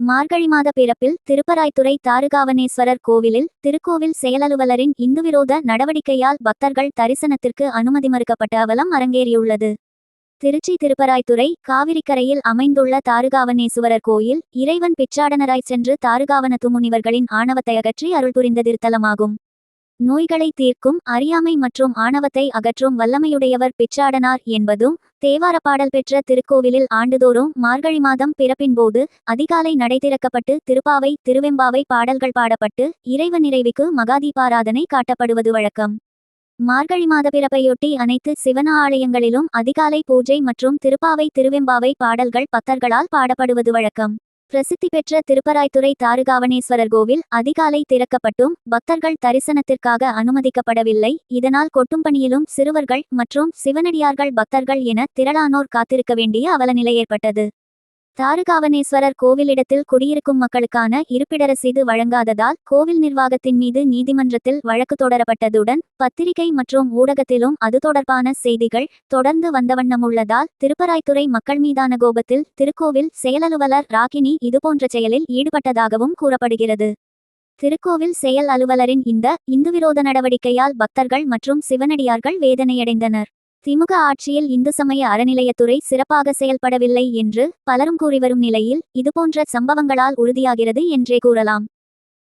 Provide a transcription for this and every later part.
மார்கழி மாத பிறப்பில் திருப்பராய்த்துறை தாருகாவனேஸ்வரர் கோவிலில் திருக்கோவில் செயலலுவலரின் இந்துவிரோத நடவடிக்கையால் பக்தர்கள் தரிசனத்திற்கு அனுமதி மறுக்கப்பட்ட அவலம் அரங்கேறியுள்ளது. திருச்சி திருப்பராய்த்துறை காவிரிக்கரையில் அமைந்துள்ள தாருகாவனேசுவரர் கோயில் இறைவன் பிச்சாடனராய் சென்று தாருகாவன துமுனிவர்களின் ஆணவத்தை அகற்றி அருள் புரிந்த திருத்தலமாகும். நோய்களை தீர்க்கும் அறியாமை மற்றும் ஆணவத்தை அகற்றும் வல்லமையுடையவர் பிச்சாடனார் என்பதும் தேவார பாடல் பெற்ற திருக்கோவிலில் ஆண்டுதோறும் மார்கழி மாதம் பிறப்பின் போது அதிகாலை நடை திறக்கப்பட்டு திருப்பாவை திருவெம்பாவை பாடல்கள் பாடப்பட்டு இறைவ நிறைவுக்கு மகாதீபாராதனை காட்டப்படுவது வழக்கம். மார்கழி மாத பிறப்பையொட்டி அனைத்து சிவன ஆலயங்களிலும் அதிகாலை பூஜை மற்றும் திருப்பாவை திருவெம்பாவை பாடல்கள் பக்தர்களால் பாடப்படுவது வழக்கம். பிரசித்தி பெற்ற திருப்பராய்த்துறை தாருகாவனேஸ்வரர் கோவில் அதிகாலை திறக்கப்பட்டும். பக்தர்கள் தரிசனத்திற்காக அனுமதிக்கப்படவில்லை. இதனால் கொட்டும்பணியிலும் சிறுவர்கள் மற்றும் சிவனடியார்கள் பக்தர்கள் என திரளானோர் காத்திருக்க வேண்டிய அவலநிலை ஏற்பட்டது. தாருகாவனேஸ்வரர் கோவிலிடத்தில் குடியிருக்கும் மக்களுக்கான இருப்பிட ரசீது வழங்காததால் கோவில் நிர்வாகத்தின் மீது நீதிமன்றத்தில் வழக்கு தொடரப்பட்டதுடன் பத்திரிகை மற்றும் ஊடகத்திலும் அது தொடர்பான செய்திகள் தொடர்ந்து வந்தவண்ணம் உள்ளதால் திருப்பராய்த்துறை மக்கள் மீதான கோபத்தில் திருக்கோவில் செயலலுவலர் ராகினி இதுபோன்ற செயலில் ஈடுபட்டதாகவும் கூறப்படுகிறது. திருக்கோவில் செயல் அலுவலரின் இந்த இந்துவிரோத நடவடிக்கையால் பக்தர்கள் மற்றும் சிவனடியார்கள் வேதனையடைந்தனர். திமுக ஆட்சியில் இந்து சமய அறநிலையத்துறை சிறப்பாக செயல்படவில்லை என்று பலரும் கூறிவரும் நிலையில் இதுபோன்ற சம்பவங்களால் உறுதியாகிறது என்றே கூறலாம்.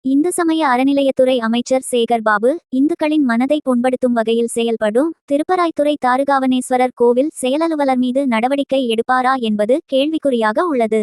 இந்து சமய அறநிலையத்துறை அமைச்சர் சேகர் பாபு இந்துக்களின் மனதை புண்படுத்தும் வகையில் செயல்படும் திருப்பராய்த்துறை தாருகாவனேஸ்வரர் கோவில் செயலலுவலர் மீது நடவடிக்கை எடுப்பாரா என்பது கேள்விக்குறியாக உள்ளது.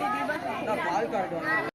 दीदी बस